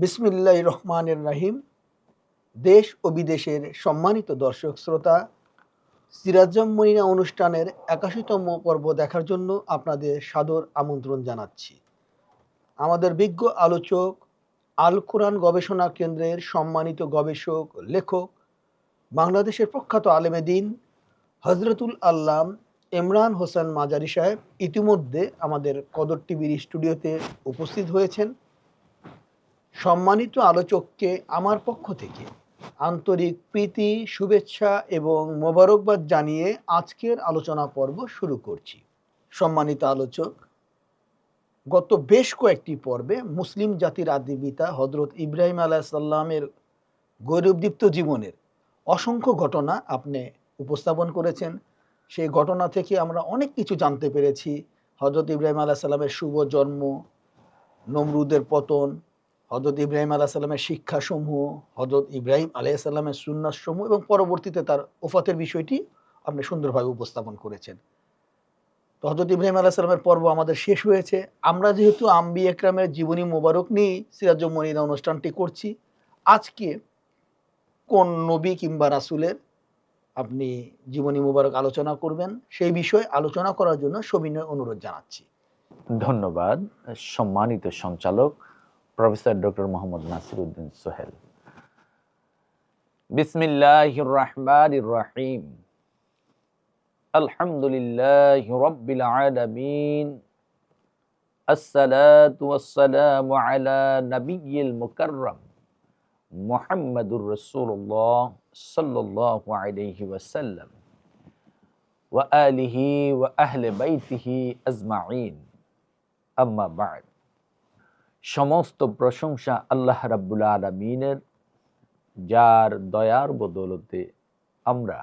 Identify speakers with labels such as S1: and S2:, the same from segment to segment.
S1: বিসমিল্লাহ রহমানের রাহিম। দেশ ও বিদেশের সম্মানিত দর্শক শ্রোতা সিরাজম মনিনা অনুষ্ঠানের একাশিতম পর্ব দেখার জন্য আপনাদের সাদর আমন্ত্রণ জানাচ্ছি। আমাদের বিজ্ঞ আলোচক, আল কোরআন গবেষণা কেন্দ্রের সম্মানিত গবেষক, লেখক, বাংলাদেশের প্রখ্যাত আলেমে দিন হজরতুল আল্লাম ইমরান হোসেন মাজারি সাহেব ইতিমধ্যে আমাদের কদর টিভির স্টুডিওতে উপস্থিত হয়েছেন। সম্মানিত আলোচককে আমার পক্ষ থেকে আন্তরিক প্রীতি, শুভেচ্ছা এবং মোবারকবাদ জানিয়ে আজকের আলোচনা পর্ব শুরু করছি। সম্মানিত আলোচক, গত বেশ কয়েকটি পর্বে মুসলিম জাতির আদিবিতা হজরত ইব্রাহিম আলাহিসাল্লামের গৌরবদীপ্ত জীবনের অসংখ্য ঘটনা আপনি উপস্থাপন করেছেন। সেই ঘটনা থেকে আমরা অনেক কিছু জানতে পেরেছি। হজরত ইব্রাহিম আলাহিসাল্লামের শুভ জন্ম, নমরুদের পতন হজরত ইব্রাহিম আলাহ সাল্লামের শিক্ষাসমূহ হজরত ইব্রাহিম আলাইসাল্লামের সুন্নাসমূহ এবং পরবর্তীতে তার ওফাতের বিষয়টি আপনি সুন্দরভাবে উপস্থাপন করেছেন। তো হজরত ইব্রাহিম আলাহ সাল্লামের পর্ব আমাদের শেষ হয়েছে। আমরা যেহেতু আম্বি একরামের জীবনী মোবারক নিয়েই সিরাজ মনিরা অনুষ্ঠানটি করছি, আজকে কোন নবী কিংবা রাসুলের আপনি জীবনী মোবারক আলোচনা করবেন, সেই বিষয়ে আলোচনা করার জন্য সবিনয় অনুরোধ জানাচ্ছি।
S2: ধন্যবাদ। সম্মানিত সঞ্চালক প্রফেসর ডক্টর মোহাম্মদ নাসির উদ্দিন সোহেল বিসমিল্লাহ রহমান রহিম আলহামদুলিল্লাহ রব্বিল আলামিন الصلاة والسلام على نبي المكرم محمد رسول الله صلى الله عليه وسلم وآله وأهل بيته أجمعين أما بعد সমস্ত প্রশংসা আল্লাহ রাব্বুল আলমিনের, যার দয়ার বদলতে আমরা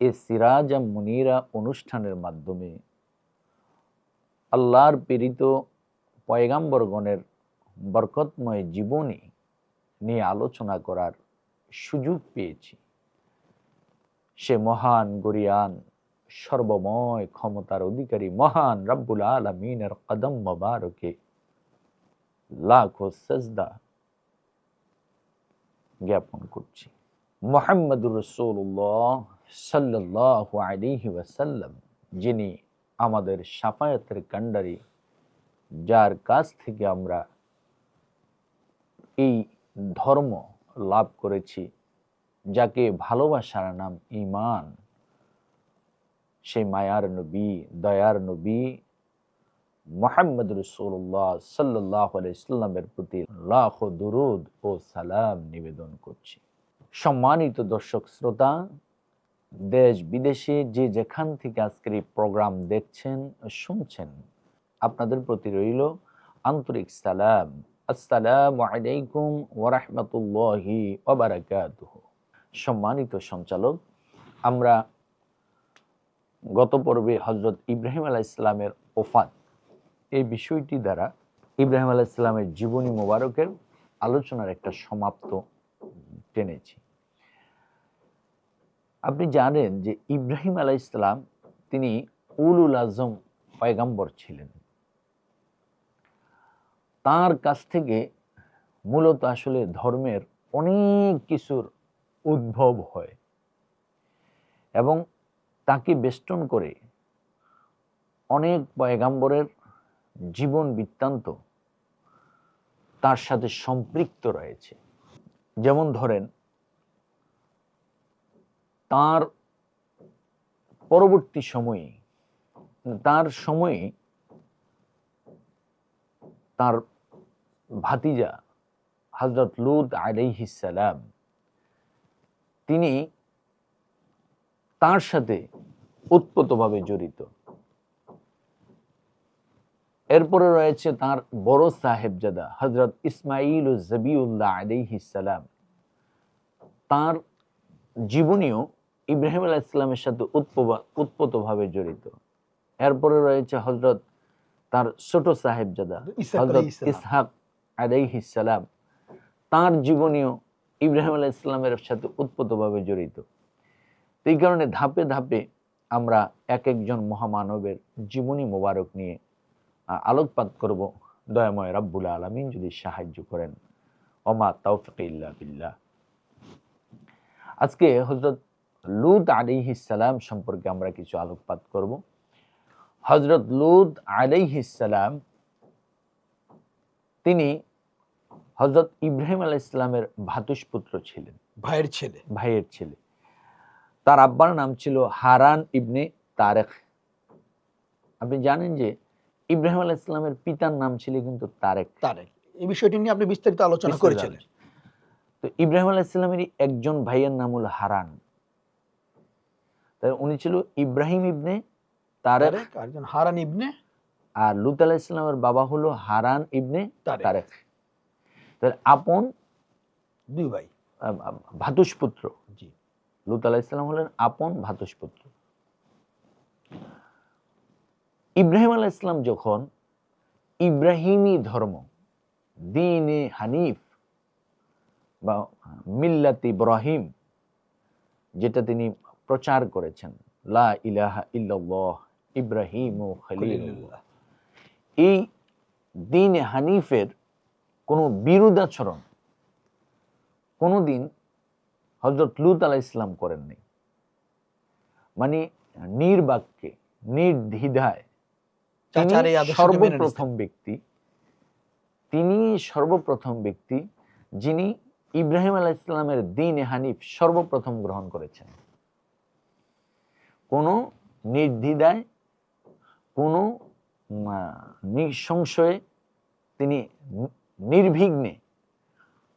S2: এ সিরাজা মুনিরা অনুষ্ঠানের মাধ্যমে আল্লাহর প্রেরিত পয়গাম্বরগণের বরকতময় জীবনী নিয়ে আলোচনা করার সুযোগ পেয়েছি। সে মহান, গরিয়ান, সর্বময় ক্ষমতার অধিকারী, মহান রাব্বুল আলমিনের কদম মোবারকে লাখো সেজদা জ্ঞাপন করছি। মোহাম্মদুর রসুল্লাহ সাল্লাহ আলিহি ওয়াসাল্লাম, যিনি আমাদের সাফায়াতের কাণ্ডারি, যার কাছ থেকে আমরা এই ধর্ম লাভ করেছি, যাকে ভালোবাসার নাম ইমান সেই মায়ার নবী, দয়ার নবী মোহাম্মদ রসুল্লাহ সাল্লাহ ইসলামের প্রতি লাখ দুরুদ ও সালাম নিবেদন করছি। সম্মানিত দর্শক, শ্রোতা, দেশ বিদেশে যে যেখান থেকে আজকের এই প্রোগ্রাম দেখছেন, শুনছেন, আপনাদের প্রতি রইল আন্তরিক সালাম। আসসালামু আলাইকুম ওরহমতুল্লাহি ওবারাকাতুহ সম্মানিত সঞ্চালক, আমরা গত পর্বে হজরত ইব্রাহিম আলাহ ইসলামের ওফাত এই বিষয়টি দ্বারা ইব্রাহিম আলাহ ইসলামের জীবনী মোবারকের আলোচনার একটা সমাপ্ত টেনেছি। আপনি জানেন যে ইব্রাহিম আলাহ ইসলাম তিনি উলুল আজম পয়গাম্বর ছিলেন। তার কাছ থেকে মূলত আসলে ধর্মের অনেক কিছুর উদ্ভব হয় এবং তাকে বেষ্টন করে অনেক পয়গাম্বরের জীবন বৃত্তান্ত তার সাথে সম্পৃক্ত রয়েছে। যেমন ধরেন, তার পরবর্তী সময়ে, তার সময়ে তার ভাতিজা হজরত লুদ আলাইহিসালাম তিনি তার সাথে উৎপতভাবে জড়িত। এরপরে রয়েছে তার বড় সাহেবজাদা হজরত ইসমাইল জবিউল্লাহ আলাইহিসালাম তার জীবনীও ইব্রাহিম আলাহ ইসলামের সাথে উৎপতভাবে জড়িত। এরপরে রয়েছে হজরত তার ছোট সাহেবজাদা হজরত ইসহাক আলাইহিসালাম তার জীবনীও ইব্রাহিম আলাহ ইসলামের সাথে উৎপতভাবে জড়িত। এই কারণে ধাপে ধাপে আমরা এক একজন মহামানবের জীবনী মোবারক নিয়ে আলোকপাত করব। দয়াময় রাব্বুল আলমিন যদি সাহায্য করেন। ওমা তৌফিক ইল্লা বিল্লাহ। আজকে হজরত লুত আলাইহিসসালাম সম্পর্কে আমরা কিছু আলোকপাত করব। হজরত লুত আলাইহিসসালাম তিনি হজরত ইব্রাহিম আলাইহিস ইসলামের ভাতুষপুত্র ছিলেন।
S1: ভাইয়ের ছেলে।
S2: ভাইয়ের ছেলে। তার আব্বার নাম ছিল হারান ইবনে তারেক আপনি জানেন যে ইব্রাহিম আলাইহিস ইসলামের পিতার নাম ছিল কিন্তু তারেক।
S1: তারেক। এই বিষয়টি নিয়ে আপনি বিস্তারিত আলোচনা করেছিলেন।
S2: তো ইব্রাহিম আলাইহিস ইসলামেরই একজন ভাইয়ের নাম হলো হারান। তাই উনি ছিল ইব্রাহিম ইবনে তারেক।
S1: তারেক আর একজন হারান ইবনে।
S2: আর লুত আলাইহিস ইসলামের বাবা হলো হারান ইবনে
S1: তারেক।
S2: তার আপন
S1: দুই ভাই।
S2: আহ, ভাতুষপুত্র।
S1: জি।
S2: লুত আলাহ ইসলাম হলেন আপন ভাতুষপুত্র। ইব্রাহিম আলাহ ইসলাম যখন ইব্রাহিমী ধর্ম, দিনে হানিফ বা মিল্লাত ইব্রাহিম, যেটা তিনি প্রচার করেছেন, লা ইলাহা ইল্লাল্লাহ, ইব্রাহিম ও খলিলুল্লাহ, এই দিনে হানিফের কোনো বিরুদ্ধাচরণ কোনোদিন হজরত লুত আলাহ ইসলাম করেননি। মানে নির্বাক্যে নির্দ্বিধায় তিনি
S1: চাচার এই আদর্শকে মেনে
S2: সর্বপ্রথম ব্যক্তি তিনি সর্বপ্রথম ব্যক্তি যিনি ইব্রাহিম আলাহ ইসলামের দিন হানিফ সর্বপ্রথম গ্রহণ করেছেন। কোনো নির্দ্বিধায় কোনো নিঃসংশয়ে তিনি নির্বিঘ্নে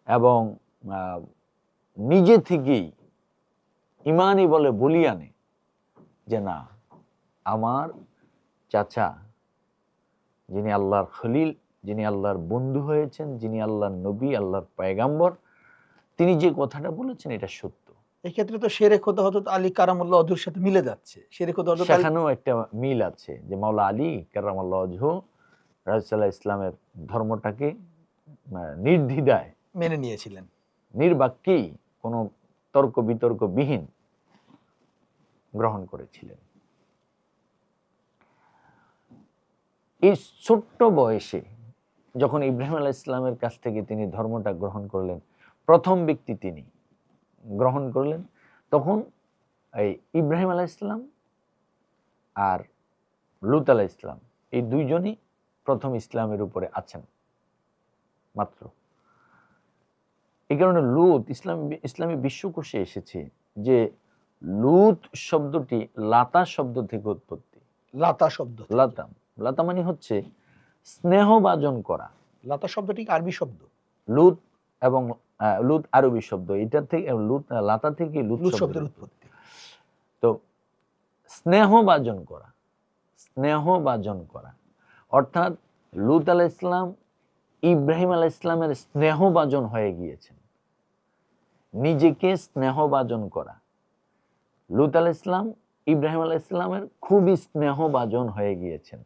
S2: এবং নিজে থেকেই ইমানই বলে বলিয়ানে যে না আমার চাচা যিনি আল্লাহর খলিল যিনি আল্লাহর বন্ধু হয়েছেন যিনি আল্লাহর নবী আল্লাহর পায়গাম্বর তিনি যে কথাটা বলেছেন এটা সত্য।
S1: এই ক্ষেত্রে তো শেরে খোদা হজরত আলী কারামুল্লাহ অধুর সাথে মিলে যাচ্ছে। শেরে খোদা হজরত
S2: সেখানেও একটা মিল আছে যে মাওলা আলী কারামাল্লাহ অজহ রাজসাল্লাহ ইসলামের ধর্মটাকে আহ, নির্দ্বিধায়
S1: মেনে নিয়েছিলেন।
S2: নির্বাক্যেই কোনো তর্ক বিতর্কবিহীন গ্রহণ করেছিলেন। এই ছোট্ট বয়সে যখন ইব্রাহিম আলাহ ইসলামের কাছ থেকে তিনি ধর্মটা গ্রহণ করলেন প্রথম ব্যক্তি তিনি গ্রহণ করলেন তখন এই ইব্রাহিম আলাহ ইসলাম আর লুত আলাহ ইসলাম এই দুইজনই প্রথম ইসলামের উপরে আছেন মাত্র। এই কারণে লুত ইসলাম ইসলামী বিশ্বকোষে এসেছে যে লুত শব্দটি লাতা শব্দ থেকে উৎপত্তি।
S1: লাতা শব্দ থেকে।
S2: লাতা। লাতা মানে হচ্ছে স্নেহভাজন করা।
S1: লাতা শব্দটি আরবি শব্দ।
S2: লুত এবং লুত আরবি শব্দ। এটা থেকে লুত লাতা থেকে লুত শব্দের উৎপত্তি। তো স্নেহভাজন করা। স্নেহভাজন করা। অর্থাৎ লুত আলাহ ইসলাম ইব্রাহিম আলাহ ইসলামের স্নেহভাজন হয়ে গিয়েছেন। নিজেকে স্নেহভাজন করা। লুত আলাহ ইসলাম ইব্রাহিম আলাহ ইসলামের খুবই স্নেহভাজন হয়ে গিয়েছেন।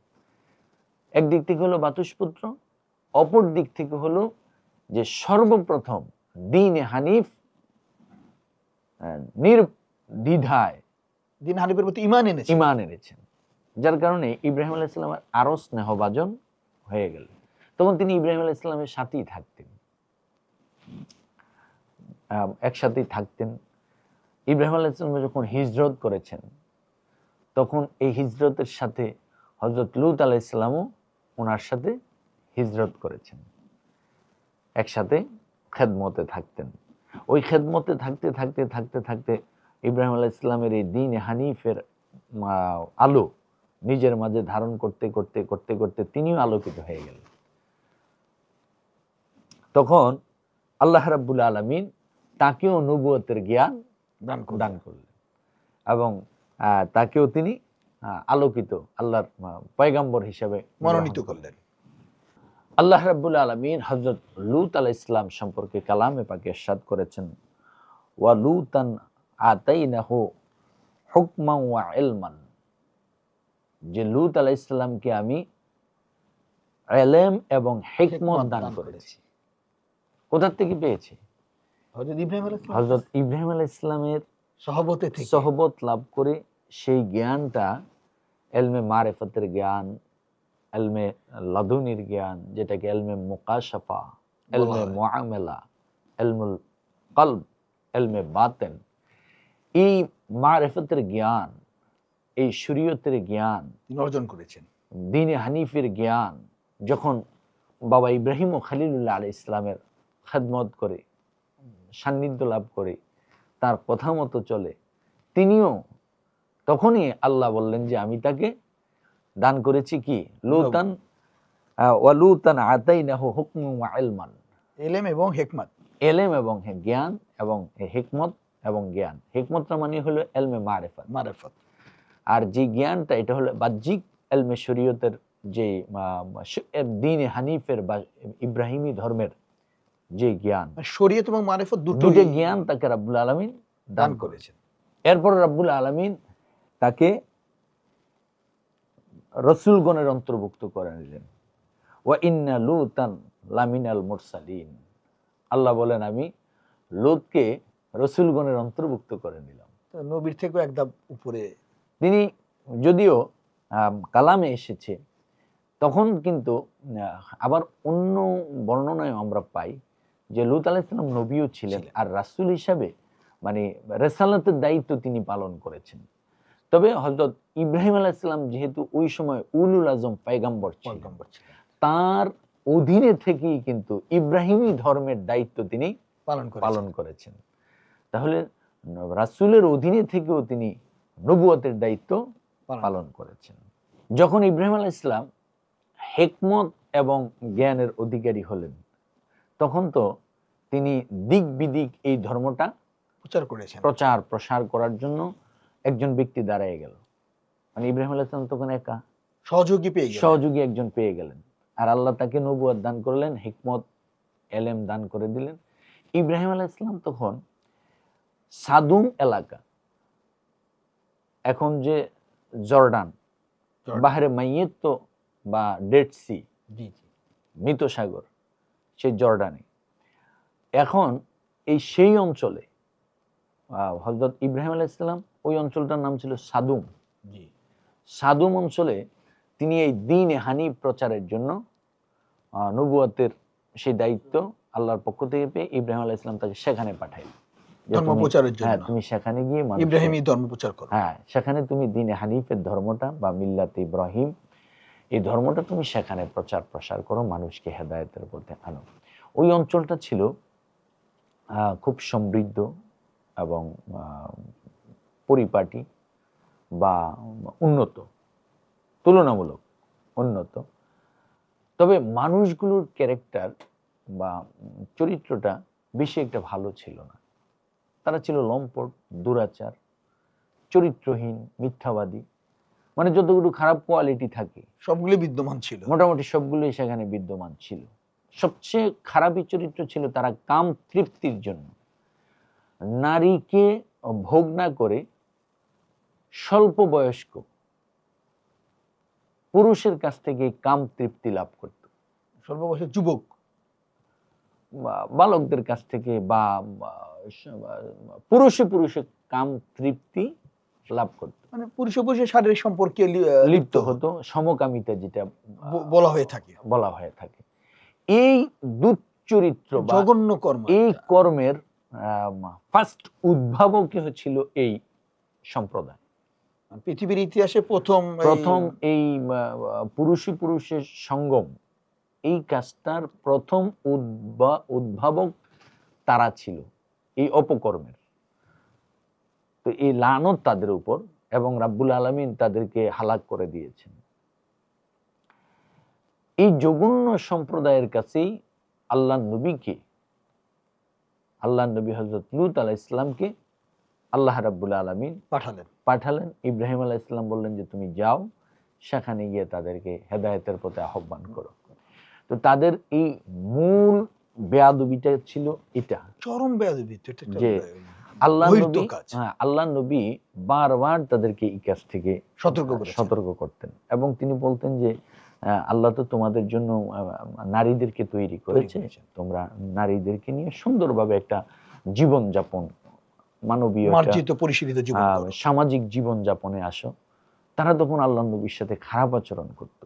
S2: একদিক থেকে হলো বাতুসপুত্র অপর দিক থেকে হলো যে সর্বপ্রথম দিনে হানিফ নির্দ্বিধায়
S1: দিন হানিফের প্রতি ইমান এনেছে।
S2: ইমান এনেছেন। যার কারণে ইব্রাহিম আলাহ ইসলামের আরও স্নেহভাজন হয়ে গেল। তখন তিনি ইব্রাহিম আলাহ ইসলামের সাথেই থাকতেন। একসাথেই থাকতেন। ইব্রাহিম আলাহ ইসলাম যখন হিজরত করেছেন তখন এই হিজরতের সাথে হজরত লুত আলাহ ইসলামও ওনার সাথে হিজরত করেছেন। একসাথে খেদমতে থাকতেন। ওই খেদমতে থাকতে থাকতে থাকতে থাকতে ইব্রাহিম আলাহ ইসলামের এই দিন হানিফের আলো নিজের মাঝে ধারণ করতে করতে করতে করতে তিনিও আলোকিত হয়ে গেলেন। তখন আল্লাহ রাব্বুল আলমিন তাকেও নবুয়তের জ্ঞান
S1: দান।
S2: দান করলেন। এবং তাকেও তিনি আলোকিত আল্লাহর পয়গাম্বর হিসেবে
S1: মনোনীত করলেন।
S2: আল্লাহ রাব্বুল আলমিন হজরত লুত আলাহ ইসলাম সম্পর্কে কালামে পাকে এরশাদ করেছেন ওয়া লুতান আতাইনাহু হুকমান ওয়া ইলমান যে লুত আলাহ ইসলামকে আমি এলেম এবং হিকমত দান করেছি। কোথার থেকে পেয়েছি? হজরত ইব্রাহিম আলাহ ইসলামের
S1: সহবতে
S2: সহবত লাভ করে সেই জ্ঞানটা এলমে মারেফতের জ্ঞান এলমে লাদুনির জ্ঞান যেটাকে এলমে মুকাশাফা এলমে। মুআমেলা এলমুল কলব এলমে বাতেন এই মারেফতের জ্ঞান এই শরীয়তের জ্ঞান
S1: তিনি অর্জন করেছেন
S2: দিনে হানিফের জ্ঞান যখন বাবা ইব্রাহিম ও খালিলুল্লাহ আলী ইসলামের খেদমত করে সান্নিধ্য লাভ করে তার কথা মতো চলে তিনিও তখনই আল্লাহ বললেন যে আমি তাকে দান করেছি কি? লুতান ওয়ালুতান আতাইনাহু হুকমু ওয়া ইলমান।
S1: এলেম এবং হেকমাত।
S2: এলেম এবং জ্ঞান এবং হেকমত এবং জ্ঞান। হেকমতটা মানে হলো এলমে মারেফত।
S1: মারেফত।
S2: আর যে জ্ঞানটা এটা হলো বাহ্যিক এলমে শরীয়তের যে দিনে হানিফের বা ইব্রাহিমী ধর্মের যে জ্ঞান।
S1: মানে শরীয়ত এবং মারেফত দুটো
S2: জ্ঞান তাকে রাব্বুল আলমিন
S1: দান করেছেন।
S2: এরপর রাব্বুল আলমিন তাকে রসুলগণের অন্তর্ভুক্ত করে নিলেন। ওয়া ইন্না লুতান লামিনাল মুরসালিন। আল্লাহ বলেন আমি লুতকে রসুলগণের অন্তর্ভুক্ত করে নিলাম।
S1: নবীর থেকেও এক ধাপ উপরে।
S2: তিনি যদিও কালামে এসেছে তখন কিন্তু আবার অন্য বর্ণনায় আমরা পাই যে লুত আলাইসালাম নবীও ছিলেন। আর রাসূল হিসাবে মানে রেসালাতের দায়িত্ব তিনি পালন করেছেন। তবে হজরত ইব্রাহিম আলাইসালাম যেহেতু ওই সময় উলুল আজম পায়গাম্বর
S1: পয়গম্বর
S2: তার অধীনে থেকেই কিন্তু ইব্রাহিমী ধর্মের দায়িত্ব তিনি
S1: পালন
S2: পালন করেছেন। তাহলে রাসূলের অধীনে থেকেও তিনি নবুয়তের দায়িত্ব পালন করেছেন। যখন ইব্রাহিম আলাহ ইসলাম হেকমত এবং জ্ঞানের অধিকারী হলেন তখন তো তিনি দিক বিদিক এই ধর্মটা
S1: প্রচার করেছেন।
S2: প্রচার প্রসার করার জন্য একজন ব্যক্তি দাঁড়ায় গেল। মানে ইব্রাহিম আলাহ ইসলাম তখন একা।
S1: সহযোগী পেয়ে
S2: সহযোগী একজন পেয়ে গেলেন। আর আল্লাহ তাকে নবুয়াদ দান করলেন হিকমত এলেম দান করে দিলেন। ইব্রাহিম আলাহ ইসলাম তখন সাদুম এলাকা। এখন যে জর্ডান। বাহারে মাইয়েত বা ডেড সি মৃত সাগর সেই জর্ডানে। এখন এই সেই অঞ্চলে হজরত ইব্রাহিম আলাহ ইসলাম ওই অঞ্চলটার নাম ছিল সাদুম।
S1: জি।
S2: সাদুম অঞ্চলে তিনি এই দিন হানি প্রচারের জন্য নবুয়াতের সেই দায়িত্ব আল্লাহর পক্ষ থেকে পেয়ে ইব্রাহিম আলাহ ইসলাম তাকে সেখানে পাঠাইল
S1: ধর্ম
S2: হ্যাঁ তুমি সেখানে গিয়ে
S1: ইব্রাহিমী ধর্ম প্রচার করো।
S2: হ্যাঁ সেখানে তুমি দিনে হানিফের ধর্মটা বা মিল্লাত ইব্রাহিম এই ধর্মটা তুমি সেখানে প্রচার প্রসার করো মানুষকে হেদায়েতের পথে আনো। ওই অঞ্চলটা ছিল আহ, খুব সমৃদ্ধ এবং পরিপাটি বা উন্নত তুলনামূলক উন্নত। তবে মানুষগুলোর ক্যারেক্টার বা চরিত্রটা বেশি একটা ভালো ছিল না। তারা ছিল লম্পট দুরাচার চরিত্রহীন মিথ্যাবাদী। মানে যতগুলো খারাপ কোয়ালিটি থাকে
S1: সবগুলি বিদ্যমান ছিল।
S2: মোটামুটি সবগুলোই সেখানে বিদ্যমান ছিল। সবচেয়ে খারাপই চরিত্র ছিল তারা কাম তৃপ্তির জন্য। নারীকে ভোগ না করে স্বল্প বয়স্ক পুরুষের কাছ থেকে কাম তৃপ্তি লাভ করত।
S1: স্বল্প বয়সের যুবক।
S2: বালকদের কাছ থেকে বা পুরুষে পুরুষে কাম তৃপ্তি লাভ করত।
S1: মানে পুরুষ পুরুষের শারীরিক সম্পর্কে
S2: লিপ্ত হতো সমকামিতা যেটা
S1: বলা হয়ে থাকে।
S2: বলা হয়ে থাকে। এই দুচরিত্র বা
S1: জঘন্য কর্ম
S2: এই কর্মের ফার্স্ট উদ্ভাবকই হচ্ছিল এই সম্প্রদায়?
S1: পৃথিবীর ইতিহাসে প্রথম
S2: প্রথম এই আহ, পুরুষী পুরুষের সঙ্গম এই কাজটার প্রথম উদ্ভাবক তারা ছিল এই অপকর্মের। তো এই লানত তাদের উপর এবং রাব্বুল আলমিন তাদেরকে হালাক করে দিয়েছেন। এই জঘন্য সম্প্রদায়ের কাছেই আল্লাহ নবীকে আল্লাহ নবী হজরত লুত আলাহ ইসলামকে আল্লাহ রাব্বুল আলমিন
S1: পাঠালেন।
S2: পাঠালেন। ইব্রাহিম আলাহ ইসলাম বললেন যে তুমি যাও সেখানে গিয়ে তাদেরকে হেদায়েতের পথে আহ্বান করো। তো তাদের এই মূল বেয়াদবিটা ছিল এটা।
S1: চরম বেয়াদবি
S2: যে আল্লাহ নবী হ্যাঁ আল্লাহ নবী বারবার তাদেরকে এই কাজ থেকে
S1: সতর্ক
S2: সতর্ক করতেন। এবং তিনি বলতেন যে আল্লাহ তো তোমাদের জন্য নারীদেরকে তৈরি করেছে তোমরা নারীদেরকে নিয়ে সুন্দরভাবে একটা জীবন যাপন মানবীয়
S1: মার্জিত পরিশীলিত জীবন
S2: সামাজিক জীবন যাপনে আসো। তারা তখন আল্লাহ নবীর সাথে খারাপ আচরণ করত।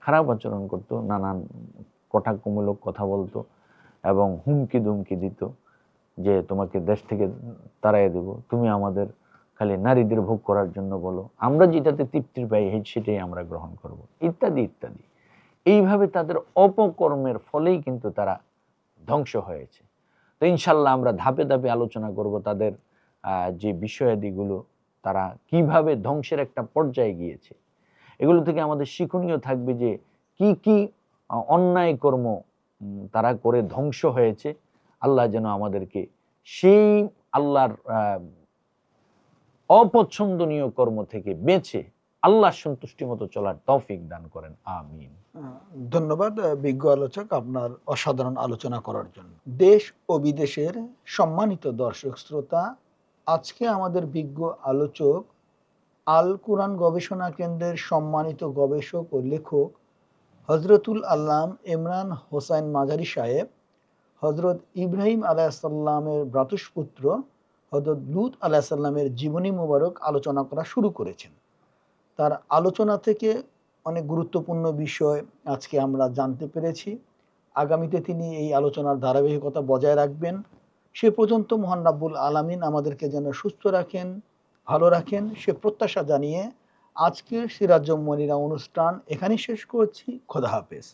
S2: খারাপ আচরণ করত নানান কটাক্ষমূলক কথা বলতো এবং হুমকি দুমকি দিত যে তোমাকে দেশ থেকে তাড়াই দেব তুমি আমাদের খালি নারীদের ভোগ করার জন্য বলো। আমরা যেটাতে তৃপ্তির পাই সেটাই আমরা গ্রহণ করব। ইত্যাদি ইত্যাদি। এইভাবে তাদের অপকর্মের ফলেই কিন্তু তারা ধ্বংস হয়েছে। তো ইনশাল্লাহ আমরা ধাপে ধাপে আলোচনা করব তাদের যে বিষয়াদিগুলো তারা কীভাবে ধ্বংসের একটা পর্যায়ে গিয়েছে। এগুলো থেকে আমাদের শিক্ষণীয় থাকবে যে কি কি অন্যায় কর্ম তারা করে ধ্বংস হয়েছে। আল্লাহ যেন আমাদেরকে সেই আল্লাহর অপছন্দনীয় কর্ম থেকে বেঁচে আল্লাহ সন্তুষ্টি মতো চলার তৌফিক দান করেন। আমিন।
S1: ধন্যবাদ বিজ্ঞ আলোচক, আপনার অসাধারণ আলোচনা করার জন্য। দেশ ও বিদেশের সম্মানিত দর্শক, শ্রোতা, আজকে আমাদের বিজ্ঞ আলোচক আল কুরআন গবেষণা কেন্দ্রের সম্মানিত গবেষক ও লেখক হজরতুল আল্লাম ইমরান হোসাইন মাজারি সাহেব হজরত ইব্রাহিম আলাহিসাল্লামের ভ্রাতুষ্পুত্র হজরত লুত আলাহিসাল্লামের জীবনী মোবারক আলোচনা করা শুরু করেছেন। তার আলোচনা থেকে অনেক গুরুত্বপূর্ণ বিষয় আজকে আমরা জানতে পেরেছি। আগামীতে তিনি এই আলোচনার ধারাবাহিকতা বজায় রাখবেন। সে পর্যন্ত মহান রাব্বুল আলামিন আমাদেরকে যেন সুস্থ রাখেন, ভালো রাখেন, সে প্রত্যাশা জানিয়ে আজকের সিরাজ মনিরা অনুষ্ঠান এখানেই শেষ করছি। খোদা হাফেজ।